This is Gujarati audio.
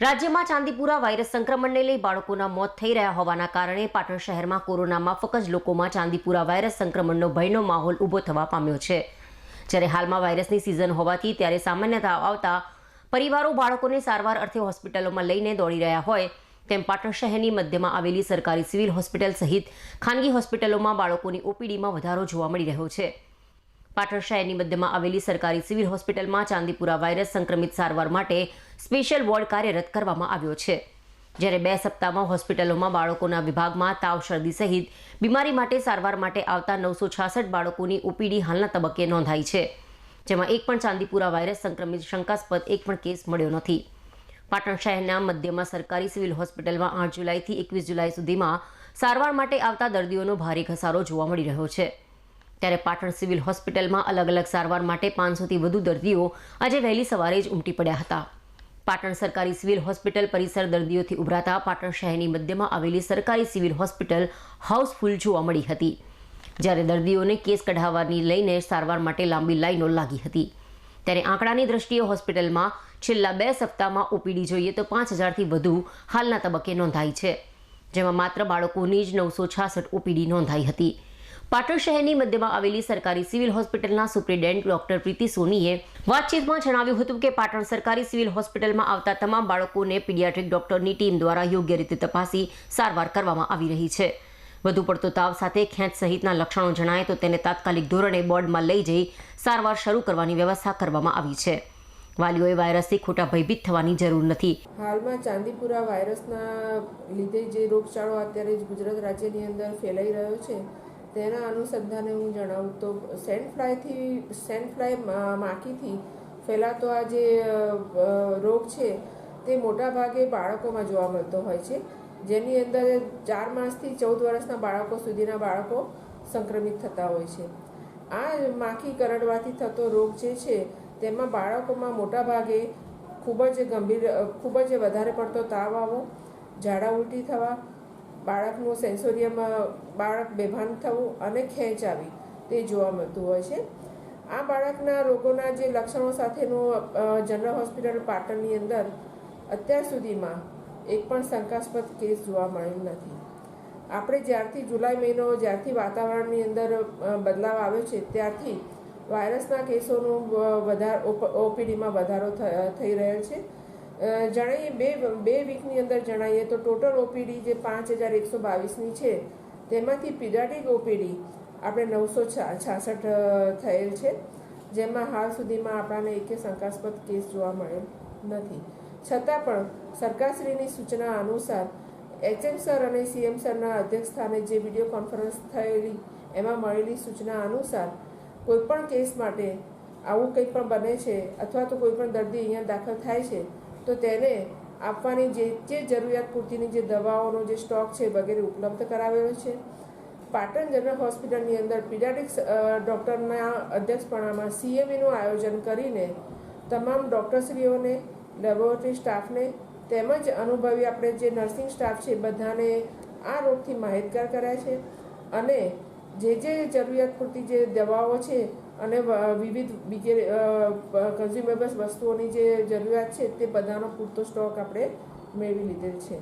રાજ્યમાં ચાંદીપુરા વાયરસ સંક્રમણને લઈ બાળકોના મોત થઈ રહ્યા હોવાના કારણે પાટણ શહેરમાં કોરોના માફક જ લોકોમાં ચાંદીપુરા વાયરસ સંક્રમણનો ભયનો માહોલ ઊભો થવા પામ્યો છે. જ્યારે હાલમાં વાયરસની સિઝન હોવાથી ત્યારે સામાન્યતા આવતા પરિવારો બાળકોને સારવાર અર્થે હોસ્પિટલોમાં લઈને દોડી રહ્યા હોય, તેમ પાટણ શહેરની મધ્યમાં આવેલી સરકારી સિવિલ હોસ્પિટલ સહિત ખાનગી હોસ્પિટલોમાં બાળકોની ઓપીડીમાં વધારો જોવા મળી રહ્યો છે. પાટણ શહેરની મધ્યમાં આવેલી સરકારી સિવિલ હોસ્પિટલમાં ચાંદીપુરા વાયરસ સંક્રમિત સારવાર માટે સ્પેશિયલ વોર્ડ કાર્યરત કરવામાં આવ્યો છે. જ્યારે બે સપ્તાહમાં હોસ્પિટલોમાં બાળકોના વિભાગમાં તાવ, શરદી સહિત બીમારી માટે સારવાર માટે આવતા નવસો છાસઠ બાળકોની ઓપીડી હાલના તબક્કે નોંધાઈ છે, જેમાં એક પણ ચાંદીપુરા વાયરસ સંક્રમિત શંકાસ્પદ એક પણ કેસ મળ્યો નથી. પાટણ શહેરના મધ્યમાં સરકારી સિવિલ હોસ્પિટલમાં આઠ જુલાઈથી એકવીસ જુલાઈ સુધીમાં સારવાર માટે આવતા દર્દીઓનો ભારે ઘસારો જોવા મળી રહ્યો છે. ત્યારે પાટણ સિવિલ હોસ્પિટલમાં અલગ અલગ સારવાર માટે પાંચસોથી વધુ દર્દીઓ આજે વહેલી સવારે જ ઉમટી પડ્યા હતા. પાટણ સરકારી સિવિલ હોસ્પિટલ પરિસર દર્દીઓથી ઉભરાતા પાટણ શહેરની મધ્યમાં આવેલી સરકારી સિવિલ હોસ્પિટલ હાઉસફુલ જોવા મળી હતી, જ્યારે દર્દીઓને કેસ કઢાવવાની લઈને સારવાર માટે લાંબી લાઈનો લાગી હતી. ત્યારે આંકડાની દ્રષ્ટિએ હોસ્પિટલમાં છેલ્લા બે સપ્તાહમાં ઓપીડી જોઈએ તો પાંચ હજારથી વધુ હાલના તબક્કે નોંધાઈ છે, જેમાં માત્ર બાળકોની જ નવસો છાસઠ ઓપીડી નોંધાઈ હતી. પાટણ શહેરની મધ્યમાં આવેલી સરકારી સિવિલ હોસ્પિટલના સુપ્રિન્ટેન્ડન્ટ ડોક્ટર પ્રીતિ સોનીએ વાતચીતમાં જણાવ્યું હતું કે પાટણ સરકારી સિવિલ હોસ્પિટલમાં આવતા તમામ બાળકોને પીડિયાટ્રિક ડોક્ટરની ટીમ દ્વારા યોગ્ય રીતે તપાસી સારવાર કરવામાં આવી રહી છે. વધુ પડતો તાવ સાથે ખેંચ સહિતના લક્ષણો જણાય તો તેને તાત્કાલિક ધોરણે બોર્ડમાં લઈ જઈ સારવાર શરૂ કરવાની વ્યવસ્થા કરવામાં આવી છે. વાલીઓએ વાયરસથી ખોટા ભયભીત થવાની જરૂર નથી. હાલમાં ચાંદીપુરા વાયરસના લીધે જે રોગચાળો અત્યારે ગુજરાત રાજ્યની અંદર ફેલાઈ રહ્યો છે તેના અનુસંધાને હું જણાવું તો સેન્ટ ફ્લાયથી સેન્ટ ફ્લાય માખીથી ફેલાતો આ જે રોગ છે તે મોટા ભાગે બાળકોમાં જોવા મળતો હોય છે. જેની અંદર ચાર માસથી ચૌદ વર્ષના બાળકો સુધીના બાળકો સંક્રમિત થતા હોય છે. આ માખી કરડવાથી થતો રોગ જે છે તેમાં બાળકોમાં મોટા ભાગે ખૂબ જ ગંભીર ખૂબ જ વધારે પડતો તાવ આવવો, ઝાડા ઉલટી થવા બાળકનું સેન્સોરિયમમાં બાળક બેભાન થવું અને ખેંચ આવી તે જોવા મળતું હોય છે. આ બાળકના રોગોના જે લક્ષણો સાથેનું જનરલ હોસ્પિટલ પાટણની અંદર અત્યાર સુધીમાં એક પણ શંકાસ્પદ કેસ જોવા મળ્યો નથી. આપણે જ્યારથી જુલાઈ મહિનો, જ્યારથી વાતાવરણની અંદર બદલાવ આવ્યો છે, ત્યારથી વાયરસના કેસોનું વધાર ઓપીડીમાં વધારો થઈ રહ્યો છે. જણાવીએ બે બે વીકની અંદર જણાવીએ તો ટોટલ ઓપીડી જે પાંચ હજાર એકસો બાવીસની છે, તેમાંથી પીડિયાટિક ઓપીડી આપણે નવસો છાસઠ થયેલ છે, જેમાં હાલ સુધીમાં આપણાને એકે શંકાસ્પદ કેસ જોવા મળેલ નથી. છતાં પણ સરકારશ્રીની સૂચના અનુસાર, એચએમ સર અને સીએમ સરના અધ્યક્ષ સ્થાને જે વીડિયો કોન્ફરન્સ થયેલી, એમાં મળેલી સૂચના અનુસાર કોઈપણ કેસ માટે આવું કંઈ પણ બને છે અથવા તો કોઈ પણ દર્દી અહીંયા દાખલ થાય છે તો તેને આપવાની જે જે જરૂરિયાત પૂરતીની જે દવાઓનો જે સ્ટોક છે વગેરે ઉપલબ્ધ કરાવેલો છે. પાટણ જનરલ હોસ્પિટલની અંદર પીડાટિક્સ ડૉક્ટરના અધ્યક્ષપણામાં સીએમઈનું આયોજન કરીને તમામ ડૉક્ટરશ્રીઓને, લેબોરેટરી સ્ટાફને તેમજ અનુભવી આપણે જે નર્સિંગ સ્ટાફ છે બધાને આ રોગથી માહિતગાર કર્યા છે અને જે જે જરૂરિયાત પૂરતી જે દવાઓ છે અને વિવિધ બીજે કન્ઝ્યુમેબલ્સ વસ્તુઓની જે જરૂરિયાત છે તે બધાનો પૂરતો સ્ટોક આપણે મેળવી લીધેલ છે.